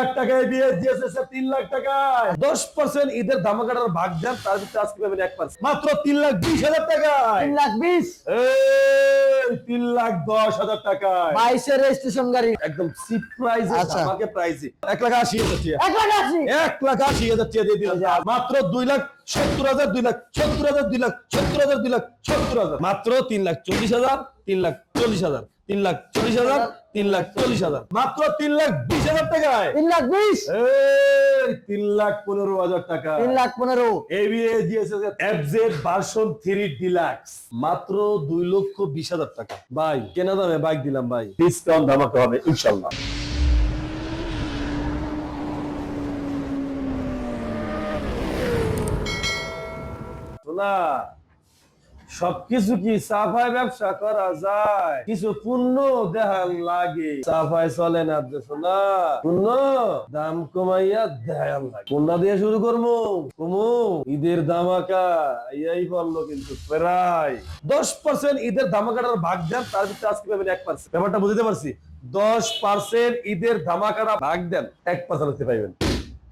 লাখ টাকায় দিয়ে দিয়েছে স্যার তিন লাখ টাকায়। দশ পার্সেন্ট ঈদের ধামাকাটার ভাগ দেন তার ভিতরে আজকে পাবেন এক পার্সেন্ট মাত্র তিন লাখ বিশ হাজার টাকায়। তিন লাখ বিশ? তিন লাখ দশ হাজার টাকায়। বাইশের রেজিস্ট্রেশন গাড়ি। একদম চিপ প্রাইসে আচ্ছা। আমাকে প্রাইসে এক লাখ আশি হাজার টাকা। এক লাখ আশি? এক লাখ আশি হাজার টাকা দিয়ে দিলাম। মাত্র দুই লাখ সত্তর হাজার দুই লাখ সত্তর হাজার দুই লাখ সত্তর হাজার দুই লাখ সত্তর হাজার। মাত্র তিন লাখ চল্লিশ হাজার তিন লাখ চল্লিশ হাজার। তিন লাখ চল্লিশ হাজার তিন লাখ চল্লিশ হাজার। মাত্র তিন লাখ বিশ হাজার টাকায়। তিন লাখ বিশ? তিন লাখ পনেরো হাজার টাকা। তিন লাখ পনেরো। এবিএ দিয়েছে এফজেড ভার্সন থ্রি ডিলাক্স মাত্র দুই লক্ষ বিশ হাজার টাকা। ভাই কেনা দামে বাইক দিলাম ভাই। ডিসকাউন্ট ধামাকা হবে ইনশাল্লাহ। শোনা সবকিছু কি সাফাই ব্যবসা করা যায়? কিছু পূর্ণ দেখান লাগে। সাফাই চলে না শোনা পূর্ণ দাম কমাইয়া দেখান লাগে। কোনটা দিয়ে শুরু করব কমু, ঈদের দামাকা এই বলল কিন্তু প্রায়। দশ পার্সেন্ট ঈদের দামাকাটার ভাগ দেন তার ভিতরে আজকে পাবেন এক পার্সেন্ট ব্যাপারটা বুঝতে পারছি। দশ পার্সেন্ট ঈদের ধামাকাটা ভাগ দেন এক পার্সেন্ট হতে পাইবেন।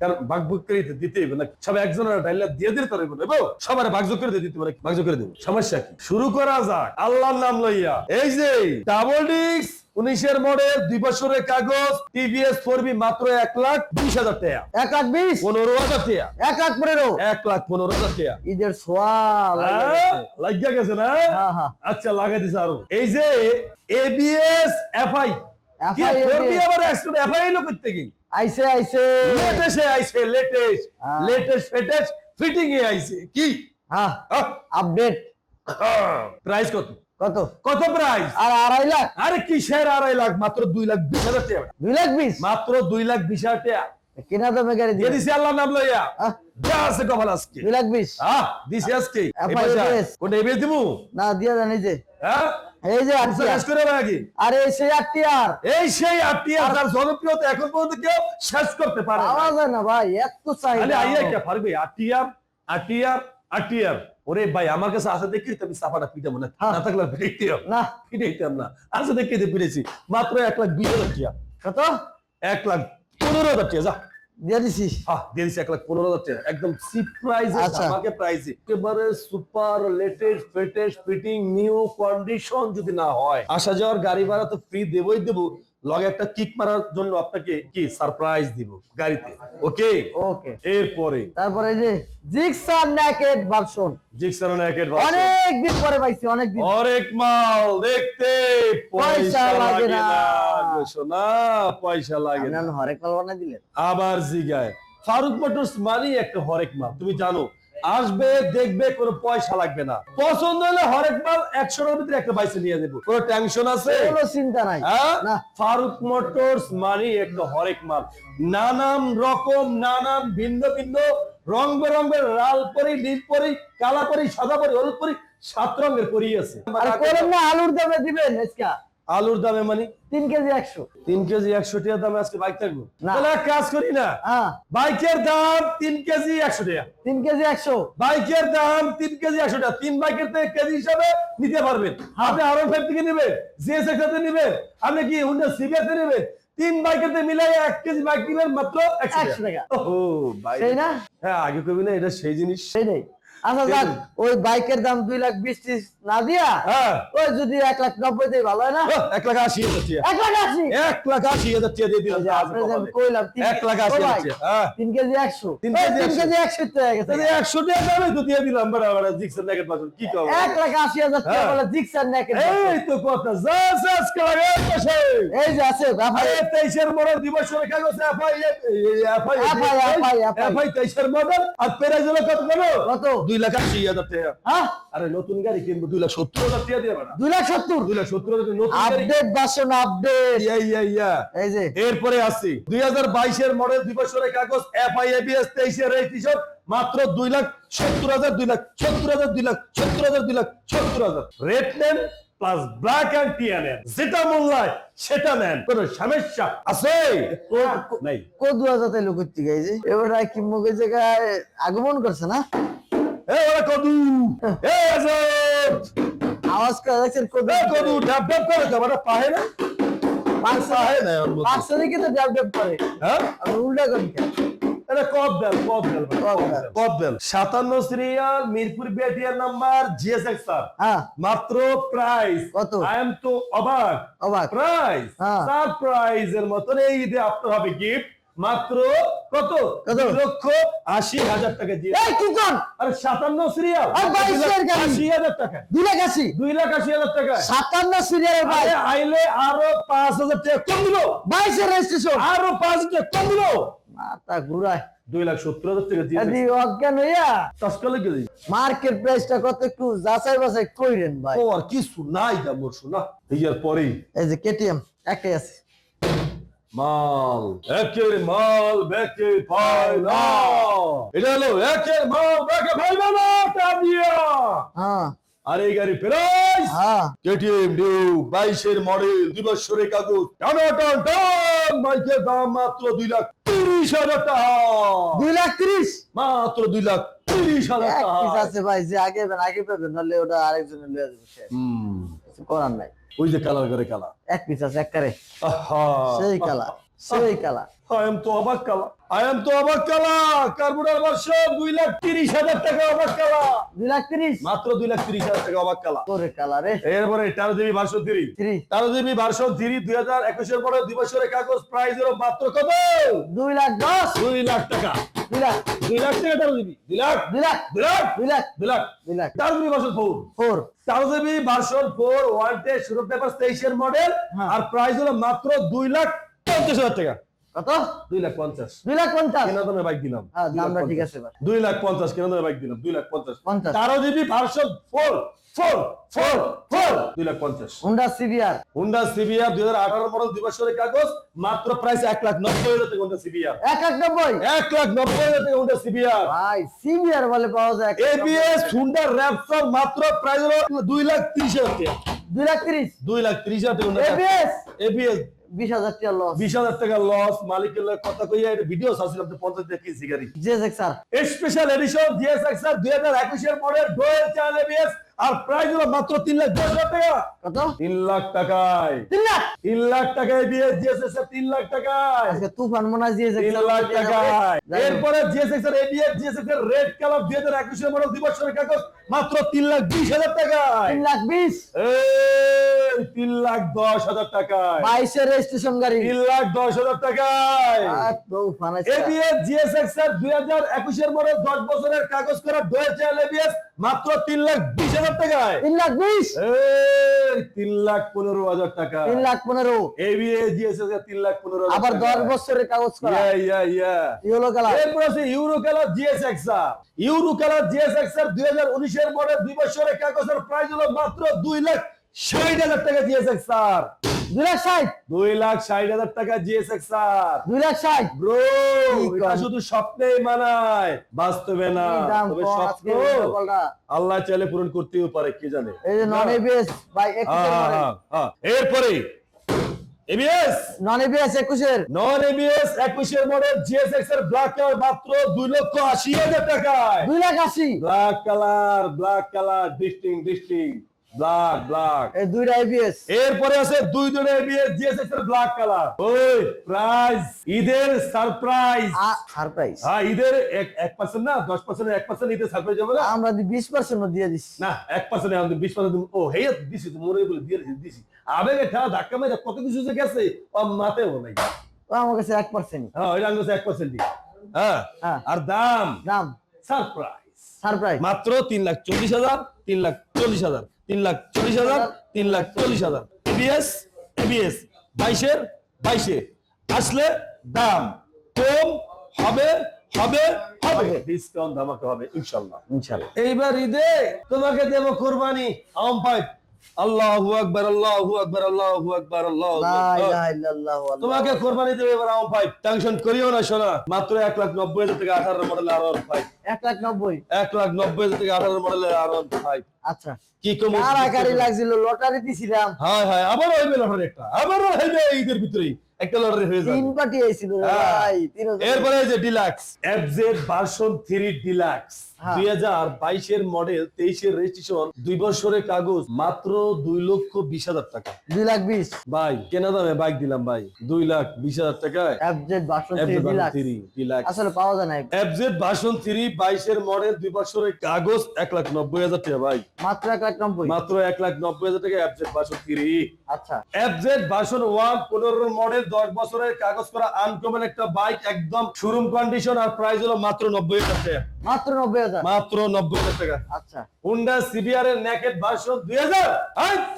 কারণ ভোগ করে দিতে- দিতেই হবে না সবাই একজনের ডাইলা দিয়ে দিতে পারবে না। সবার ভাগ যোগ করে দিয়ে দিতে পারে ভাগ করে দেবো। সমস্যা কি? শুরু করা যাক। আল্লাহর নাম লইয়া। এই যে ডাবল ডিক্স উনিশের মডেল দুই বছরের কাগজ টিভিএস ফোরবি মাত্র এক লাখ বিশ হাজার টাকা। এক লাখ বিশ? পনেরো হাজার টাকা। এক লাখ পনেরো? এক লাখ পনেরো হাজার টাকা। ঈদের সোয়া হ্যাঁ, লাগিয়া গেছে না? হ্যাঁ, হ্যাঁ। আচ্ছা লাগাই দিছে আরও। এই যে এবিএস এফআই করতে কি লেটেস্ট আইছে লেটেস্ট। হ্যাঁ। লেটেস্ট ফেটেস্ট ফিটিং এ আইছে কি? হ্যাঁ। আপডেট প্রাইস কত? কত? কত প্রাইস আর আড়াই লাখ। আরে কিসের আড়াই লাখ? মাত্র দুই লাখ বিশ হাজার টাকা। দুই লাখ বিশ? মাত্র দুই লাখ বিশ হাজার টাকা। কেনা দামে গাড়ি দিয়ে। দিয়ে দিছি আল্লাহ নাম লইয়া। যা আছে কপাল আজকে। দুই লাখ বিশ। আহ দিছি আজকে। এই FI পয়সা ABS কোনটা এবিএস দিমু? না দিয়ে জানি যে। হ্যাঁ? এই যে আটটি কাজ করে রাখি আরে সেই আটটি আর এই সেই আটটি আর তার জনপ্রিয়তা এখন পর্যন্ত কেউ শেষ করতে পারে না। পাওয়া যায় না ভাই এত চাই আরে আইয়া কে পারবে? আটিয়ার আটিয়ার আটিয়ার ওরে ভাই আমার কাছে আসা দেখি তুমি সাফাটা পিটাবো না। হ্যাঁ। না থাকলে পিটাইতাম না। পিটাইতাম না। আসা দেখে পিটেছি মাত্র এক লাখ বিশ হাজার টাকা। কত? এক লাখ পনেরো হাজার টাকা যা। দিয়ে দিছি হ্যাঁ দিয়ে দিছি এক লাখ পনেরো হাজার টাকা। একদম চিপ প্রাইসে আচ্ছা। আমাকে প্রাইসে একেবারে সুপার লেটেস্ট ফেটেস্ট ফিটিং নিউ কন্ডিশন যদি না হয়। আসা যাওয়ার গাড়ি ভাড়া তো ফ্রি দেবই দেবো। লগে একটা কিক মারার জন্য আপনাকে কি সারপ্রাইজ দিব গাড়িতে? ওকে ওকে এরপরে? তারপরে যে জিক্সার নেকেড ভার্সন জিক্সারন একের অনেক দিন পরে পাইছি অনেক দিন। অনেক মাল দেখতে পয়সা লাগে না। সোনা পয়সা লাগে না। হরেক মাল বানাই দিলেন। আবার জিগায়। ফারুক মোটরস মানেই একটা হরেক মাল তুমি জানো। আসবে দেখবে কোনো পয়সা লাগবে না। পছন্দ হলে হরেক মাল একশোটার ভিতরে একটা বাইসে নিয়ে দেবো কোনো টেনশন আছে? কোনো চিন্তা নাই। হ্যাঁ? ফারুক মোটরস মানেই একটা হরেক মাল। নানান রকম নানান ভিন্ন ভিন্ন রং বেরঙের লাল পরি নীল পরি কালা পরি সাদা পরি হলুদ পরি সাত রঙের পরি আছে। আলুর দামে দিবেন আজকা। আলুর দামে মানে তিন কেজি একশো। তিন কেজি একশো টাকা দামে আজকে বাইক থাকব। তাহলে কাজ করি না? হ্যাঁ। বাইকের দাম তিন কেজি একশো টাকা। তিন কেজি একশো। বাইকের দাম তিন কেজি একশো টাকা। তিন বাইকের থেকে কেজি হিসাবে নিতে পারবেন। আপনি আরও ফাইভ থেকে নেবেন জিএস একসাথে নেবেন আপনি কি হুন্ডা সিবিএস নেবেন? তিন বাইকের থেকে মিলাই এক কেজি বাইক নেবেন মাত্র একশো 100 টাকা। ও ভাই না? হ্যাঁ আগে কবি না এটা সেই জিনিস। সেইটাই আচ্ছা যাক ওই বাইকের দাম দুই লাখ বিশ ত্রিশ না দিয়া হ্যাঁ। ওই যদি এক লাখ নব্বই দিয়ে ভালো হয় না? এক লাখ আশি এক লাখ আশি? এক লাখ আশি হাজার টাকা দিয়ে দিলাম কইলাম এক লাখ আশি হ্যাঁ। তিন কেজি একশো। তিন কেজি তিন 100 কেজি একশো গেছে। একশো টাকা দামে তো দিয়ে দিলাম বড় জিক্সের ন্যাকেট কি কব? এক লাখ আশি হাজার টাকা হ্যাঁ। বলে জিক্সার নেকেট এই তো কথা যা আজকে লাগে এই যে আছে আরে তেইশের মডেল দিবসের কাগজ এফআই এফআই FI, এফআই তেইশের মডেল আর হলো কত কত? দুই লাখ আশি হাজার টাকা। হ্যাঁ? আরে নতুন গাড়ি কিনবো দুই লাখ সত্তর হাজার টাকা দিয়ে দুই লাখ সত্তর? দুই লাখ সত্তর হাজার নতুন আপডেট ভার্সন আপডেট ইয়া ইয়া ইয়া। এই যে। এরপরে আসছি। দুই হাজার বাইশের মডেল দুই বছরের কাগজ এফআই এবিএস তেইশের রেজিস্ট্রেশন মাত্র দুই লাখ সত্তর হাজার দুই লাখ সত্তর হাজার দুই লাখ সত্তর হাজার দুই লাখ সত্তর হাজার। নেন প্লাস ব্ল্যাক অ্যান্ড টিয়া নেন যেটা মূল্যায় সেটা নেন। কোনো সমস্যা আছে? নাই। করতে গেছে এবার কি মুখে জায়গায় আগমন করছে না? এ ওরা কদু এ আজব আওয়াজ করে দেখছেন কদু। কদু ডাব ডাব করে যাবে না? পাহে না দিকে তো করে। হ্যাঁ? আপনি উল্টা সাতান্ন সিরিয়াল মিরপুর নাম্বার স্যার। হ্যাঁ। মাত্র প্রাইস কত? আই এম তো অবাক। অবাক। প্রাইস হ্যাঁ। সারপ্রাইজ এর মতন এই ঈদে আপনার হবে গিফট মাত্র কত? কত? লক্ষ আশি হাজার টাকা দিয়ে। কি কর আরে সাতান্ন সিরিয়াল। আশি হাজার টাকা। দুই লাখ আশি। দুই লাখ আশি হাজার টাকা। সাতান্ন সিরিয়ালের ভাই আইলে আরও পাঁচ হাজার টাকা কম দিলো। বাইশের রেজিস্ট্রেশন আরও পাঁচ হাজার টাকা কম দিলো। মাথা ঘুরায়। দুই লাখ সত্তর হাজার টাকা দিয়ে অজ্ঞান হইয়া। তৎকালে গেলি মার্কেট প্রাইসটা কত একটু যাচাই বাছাই কইরেন ভাই। ও আর কিছু নাই দামর শোনা ইয়ার পরেই। এই যে কেটিএম একটাই আছে। মাল। একের মাল বেকে পাই না। এটা হলো একের মাল বেকে পাই না টা দিয়া। হ্যাঁ। আর এই গাড়ি প্রাইস হ্যাঁ। কেটিএম নিউ বাইশের মডেল দুই বছরের কাগজ। টান টান টান বাইকের দাম মাত্র দুই লাখ তিরিশ হাজার টাকা। দুই লাখ তিরিশ? মাত্র দুই লাখ এক পিস আছে ভাই যে আগে আগে পাবেন নাহলে ওটা আরেকজনের লয়ে যাবে হুম। করার নাই। ওই যে কালার করে কালা এক পিস আছে একবারে আহা। সেই কালা সেই কালা আই এম তো অবাক কালা আই এম তো অবাক কালা কার্বুটার ভার্সন দুই লাখ তিরিশ হাজার টাকা অবাক কালা দুই লাখ তিরিশ? মাত্র দুই লাখ তিরিশ হাজার টাকা অবাক কালা তোরে কালা রে এরপরে তেরো জিবি ভার্সন থ্রি। থ্রি। তেরো ভার্সন থ্রি দুই হাজার একুশের পরে দুই বছরের কাগজ প্রাইস হলো মাত্র কত? দুই লাখ দশ। দুই লাখ টাকা। দুই লাখ দুই লাখ টাকা তেরো জিবি দুই লাখ দুই লাখ দুই লাখ দুই লাখ দুই লাখ দুই লাখ তেরো জিবি ভার্সন ফোর ফোর তেরো জিবি ভার্সন ফোর ওয়ান টে শুরু পেপার তেইশের মডেল হ্যাঁ। আর প্রাইস হলো মাত্র দুই লাখ পঞ্চাশ হাজার টাকা। কত? দুই লাখ পঞ্চাশ। দুই লাখ পঞ্চাশ। কেনা দামে বাইক দিলাম। হ্যাঁ দুই লাখ দামটা ঠিক পঞ্চাশ। আছে দুই লাখ পঞ্চাশ কেনা দামে বাইক দিলাম। দুই লাখ পঞ্চাশ। পঞ্চাশ। তেরো GB version four four four four. দুই লাখ পঞ্চাশ। হুন্ডা হুন্ডা দুই হাজার আঠারো মডেল দুই বছরের কাগজ মাত্র প্রাইস এক লাখ নব্বই হাজার টাকা হুন্ডা এক এক নব্বই? এক লাখ নব্বই হাজার টাকা হুন্ডা ভাই বলে পাওয়া যায় এবিএস হুন্ডা র্যাপসর মাত্র প্রাইস হলো দুই লাখ তিরিশ হাজার টাকা। দুই লাখ তিরিশ? দুই লাখ তিরিশ হাজার টাকা এবিএস এবিএস বিশ হাজার টাকা লস বিশ হাজার টাকা লস মালিকের কথা কইয়া এটা ভিডিও চাচ্ছিলাম তো পঞ্চাশ টাকা কিনছি গাড়ি জেসেক স্যার স্পেশাল এডিশন দুই হাজার একুশের মডেল ডোয়েল চ্যানেল এবিএস আর প্রাইস হলো মাত্র তিন লাখ দশ হাজার টাকা। কত? তিন লাখ টাকায়। তিন লাখ? তিন লাখ টাকায় এবিএস জিএসএক্স এর তিন লাখ টাকায়। তুফান মনে জেসেক তিন লাখ টাকায়। এরপরে জিএসএক্স এর এবিএস জিএসএক্স এর রেড কালার দুই হাজার একুশের মডেল দুই বছরের কাগজ মাত্র তিন লাখ বিশ হাজার টাকায়। তিন লাখ বিশ? তিন লাখ দশ হাজার টাকায়। বাইশের রেজিস্ট্রেশন গাড়ি। তিন লাখ দশ হাজার টাকায়। এবিএস জিএসএক্স এর দুই হাজার একুশের মডেল দশ বছরের কাগজ করা ডোয়েল এবিএস মাত্র তিন লাখ বিশ হাজার টাকায়। তিন লাখ বিশ? তিন লাখ পনেরো হাজার টাকা। তিন লাখ পনেরো। এবিএস জিএসএস তিন লাখ পনেরো আবার দশ বছরের কাগজ করা। ইয়া ইয়া ইয়েলো কালার। এরপর আছে ইউরো কালার জিএসএক্স আর ইউরো কালার জিএসএক্স আর দুই হাজার উনিশের মডেল দুই বছরের কাগজের প্রাইস হলো মাত্র দুই লাখ ষাট হাজার টাকা জিএসএক্স আর দুই লাখ ষাট। দুই লাখ ষাট হাজার টাকা দুই লাখ ষাট। ব্রো এটা শুধু মানায়। বাস্তবে না। তবে স্বপ্ন। আল্লাহ চাইলে পূরণ করতেও পারে কে জানে? এই যে নন এবিএস ভাই হ্যাঁ, হ্যাঁ, হ্যাঁ। এরপরে এবিএস নন এবিএস একুশের। নন এবিএস একুশের মডেল জিএসএক্স এর ব্ল্যাক কালার মাত্র দুই লক্ষ আশি হাজার টাকায়। দুই লাখ আশি। Black colour black colour ডিস্টিং ডিস্টিং black black এই দুইটা এবিএস এরপরে আছে দুই দুটো এবিএস জিএসএক্স এর ব্ল্যাক কালার ওই প্রাইস ঈদের সারপ্রাইজ সারপ্রাইজ হ্যাঁ ঈদের এক এক পার্সেন্ট না দশ পার্সেন্ট এক পার্সেন্ট ঈদের সারপ্রাইজ হবে না? আমরা বিশ পার্সেন্ট দিয়ে দিচ্ছি। না এক পার্সেন্ট এখন বিশ পার্সেন্ট ও হে দিছি তো মনে বলে দিয়ে দিছি দিছি। আবেগে ঠেলা ধাক্কা মেরে কত কিছু যে গেছে ও নাই। ও আমার কাছে এক পার্সেন্ট হ্যাঁ ওইটা আঙ্গুছে এক পার্সেন্ট হ্যাঁ হ্যাঁ। আর দাম? দাম? সারপ্রাইজ সারপ্রাইজ মাত্র তিন লাখ চল্লিশ হাজার তিন লাখ চল্লিশ হাজার। তিন লাখ চল্লিশ হাজার তিন লাখ চল্লিশ হাজার। এবিএস এবিএস বাইশের বাইশে। আসলে দাম কম হবে হবে হবে। ডিসকাউন্ট আমাকে হবে ইনশাল্লাহ। ইনশাল্লাহ এইবার ঈদে তোমাকে দেব কোরবানি আম পাইপ আল্লাহু আকবার আল্লাহু আকবার আল্লাহু আকবার আল্লাহু আকবার। তোমাকে কোরবানি দেবে এবার আম ভাই টেনশন করিও না শোনা। মাত্র এক লাখ নব্বই হাজার টাকা আঠারো মডেল আর ভাই এক লাখ নব্বই? এক লাখ নব্বই হাজার টাকা আঠারো মডেলের আর ভাই আচ্ছা। কি কম কারাকারি লাগছিল লটারি দিছিলাম। হ্যাঁ হ্যাঁ আবার হইবে লটারি একটা। আবার হইবে ঈদের ভিতরেই। একটা লটারি হয়ে যাবে। তিন পার্টি আইছিল হ্যাঁ। ভাই এরপরে এই যে deluxe FZ version three deluxe হ্যাঁ। দুই হাজার বাইশের মডেল তেইশের রেজিস্ট্রেশন দুই বছরের কাগজ মাত্র দুই লক্ষ বিশ হাজার টাকা। দুই লাখ বিশ। ভাই কেনা দামে বাইক দিলাম ভাই। দুই লাখ বিশ হাজার টাকায় এফজেড ভার্সন এফজেড দুই লাখ থ্রি ডিলাক্স আসলে পাওয়া যায় না এফজেড ভার্সন থ্রি বাইশের মডেল দুই বছরের কাগজ এক লাখ নব্বই হাজার টাকা ভাই। মাত্র এক লাখ নব্বই। মাত্র এক লাখ নব্বই হাজার টাকা এফজেড ভার্সন থ্রি আচ্ছা। এফজেড ভার্সন ওয়ান পনেরো মডেল দশ বছরের কাগজ করা আনকমন একটা বাইক একদম শোরুম কন্ডিশন আর প্রাইস হলো মাত্র নব্বই হাজার টাকা। মাত্র নব্বই হাজার? মাত্র নব্বই হাজার টাকা। আচ্ছা। হুন্ডা সিবিআর এর নেকেট ভার্সন দুই হাজার?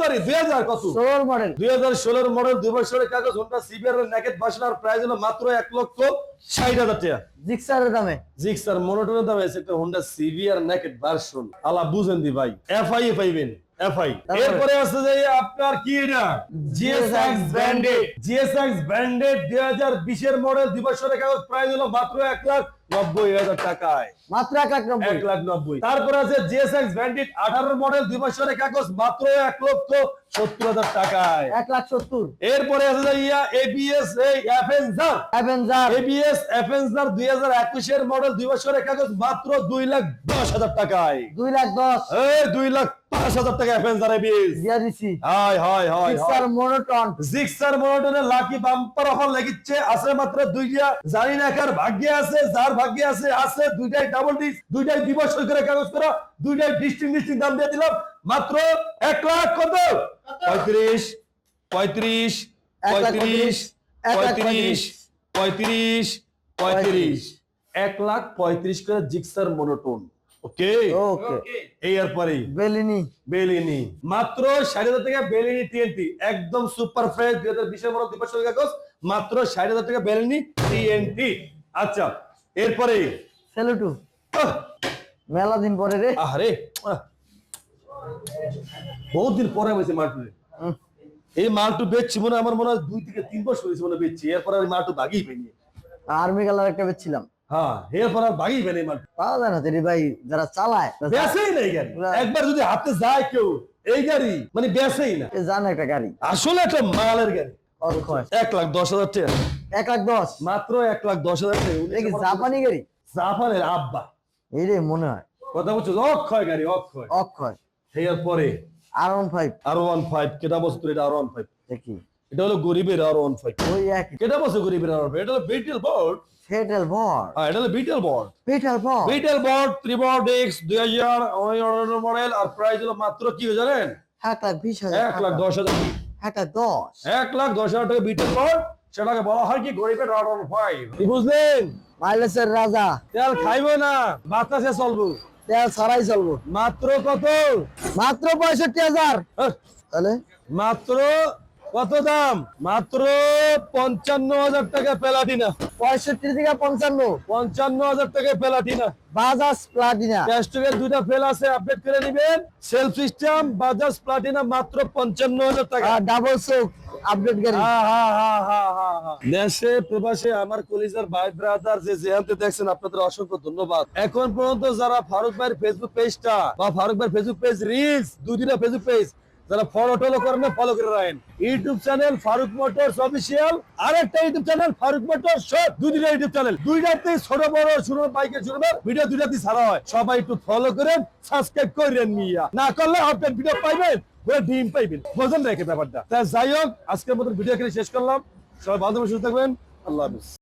সরি দুই হাজার কত? ষোলোর মডেল দুই হাজার ষোলোর মডেল দুই বছরের কাগজ হুন্ডা সিবিআর এর নেকেট ভার্সন আর প্রাইস হলো মাত্র এক লক্ষ ষাট হাজার টাকা। জিক্সারের দামে? জিক্সার মনোটনের দাম আছে একটা হুন্ডা সিবিআর নেকেট ভার্সন আলা বুঝেন দি ভাই। এফআই পাইবেন এফআই? এরপরে আছে যে আপনার কি এটা জিএসএক্স ব্র্যান্ডেড জিএসএক্স ব্র্যান্ডেড 2020 এর মডেল দুই বছরের কাগজ প্রাইস হলো মাত্র এক লাখ 90 হাজার টাকায়। মাত্র এক লাখ নব্বই। এক লাখ নব্বই। তারপরে আছে জিএসএক্স ব্র্যান্ডেড আঠারো মডেল দুই বছরের কাগজ মাত্র এক লক্ষ সত্তর হাজার টাকায়। এক লাখ সত্তর। এরপরে আছে ইয়া এবিএস এই অ্যাভেঞ্জার অ্যাভেঞ্জার এবিএস অ্যাভেঞ্জার দুই হাজার একুশের মডেল দুই বছরের কাগজ মাত্র দুই লাখ দশ হাজার টাকায়। দুই লাখ দশ। এই দুই লাখ পাঁচ হাজার টাকা অ্যাভেঞ্জার এবিএস দিয়া দিছি। হাই হাই হাই মনোটন জিক্সার মনোটনের লাকি বাম্পার অফার লেগেছে। আছে মাত্র দুইটা। জানি না কার ভাগ্যে আছে যার ভাগ্যে আছে আছে দুইটাই ডাবল ডিস দুইটাই দিবস করে কাগজ করা দুইটাই ডিস্টিং ডিস্টিং দাম দিয়ে দিলাম। মাত্র এক লাখ কত? পঁয়ত্রিশ পঁয়ত্রিশ পঁয়ত্রিশ পঁয়ত্রিশ পঁয়ত্রিশ পঁয়ত্রিশ এক লাখ পঁয়ত্রিশ করে জিক্সার মনোটোন ওকে ওকে এই এরপরেই বেলিনি। বেলিনি। মাত্র ষাট হাজার টাকা বেলিনি টিএনটি একদম সুপার ফ্রেশ দুই হাজার বিশের মতো কাগজ। মাত্র ষাট হাজার টাকা বেলিনি টিএনটি আচ্ছা এরপরে? সেলুটু মেলা দিন পরে রে। আরে। বহুত দিন পরে হয়েছে মালটু এই মালটু বেচছি মনে আমার মনে হয় দুই থেকে তিন বছর হয়েছে মনে বেচছি। এরপর আর মালটু বাগিয়ে পেনি আর্মি কালার একটা বেচছিলাম। হ্যাঁ এরপর আর বাগিয়ে পেনি মালটু। পাওয়া যায় না তেরি ভাই যারা চালায় বেসেই না এই গাড়ি। একবার যদি হাতে যায় কেউ এই গাড়ি মানে বেসেই না। এ জানে একটা গাড়ি। আসলে একটা মালের গাড়ি। এক লাখ দশ হাজার টাকা। এক লাখ দশ। মাত্র এক লাখ দশ হাজার জাপানি গাড়ি? জাপানের আব্বা। এই রে মনে হয়। কথা বলছো অক্ষয় গাড়ি অক্ষয়। অক্ষয়। এর পরে R one five R one five কেটা বছর এটা আর ওয়ান ফাইভ দেখি এটা হলো গরিবের আর ওয়ান ফাইভ ওই এক কেটা বছর গরিবের আর এটা হলো বিটেল বোর্ড ফেটাল ভর হ্যাঁ এটা হলো বিটেল বোর্ড ফেটাল ভর বিটেল বোর্ড ত্রিবোর্ড এক্স দুই হাজার মডেল আর প্রাইস হলো মাত্র কি জানেন? এক লাখ বিশ হাজার এক লাখ দশ হাজার। এক লাখ দশ। এক লাখ দশ হাজার টাকা বিটেল বোর্ড সেটাকে বলা হয় কি গরিবের রাউন্ড ফাইভ বুঝলেন? মাইলেসের রাজা। তেল খাইবো না বাতাসে চলবো। তেল ছাড়াই চলবো। মাত্র কত? মাত্র পঁয়ষট্টি হাজার। আহ, তাহলে? মাত্র কত দাম? মাত্র পঞ্চান্ন হাজার টাকা প্লাটিনা পঁয়ষট্টি থেকে পঞ্চান্ন। পঞ্চান্ন হাজার টাকা প্লাটিনা বাজাজ প্লাটিনা। ক্যাস্টকের দুইটা ফেল আছে আপডেট করে নিবেন। সেলফ সিস্টেম বাজাজ প্লাটিনা মাত্র পঞ্চান্ন হাজার টাকা। ডাবল চোখ আপডেট গাড়ি হা, হা, হা, হা, হা, হা। দেশে প্রবাসে আমার কলিজার ভাই ব্রাদার যে যেহান্তে দেখছেন আপনাদের অসংখ্য ধন্যবাদ। এখন পর্যন্ত যারা ফারুক ভাইয়ের ফেসবুক পেজটা বা ফারুক ভাইয়ের ফেসবুক পেজ রিলস দুদিনা ফেসবুক পেজ যারা ফলো টলো করেন ফলো করে রাখেন। YouTube channel Faruk motors official আর একটা ইউটিউব চ্যানেল ফারুক মোটরস সব দুদিনা ইউটিউব চ্যানেল দুইটাতেই ছোট বড় শুরু বাইকে শুরু ভিডিও দুইটাতেই ছাড়া হয়। সবাই একটু ফলো করেন সাবস্ক্রাইব করেন মিয়া। না করলে আপডেট ভিডিও পাইবেন পুরো ডিম পাইবেন। বোঝেন রেখে ব্যাপারটা। তা যাই হোক আজকের মতো ভিডিও এখানে শেষ করলাম। সবাই থাকবেন, সুস্থ থাকবেন। আল্লাহ হাফিজ।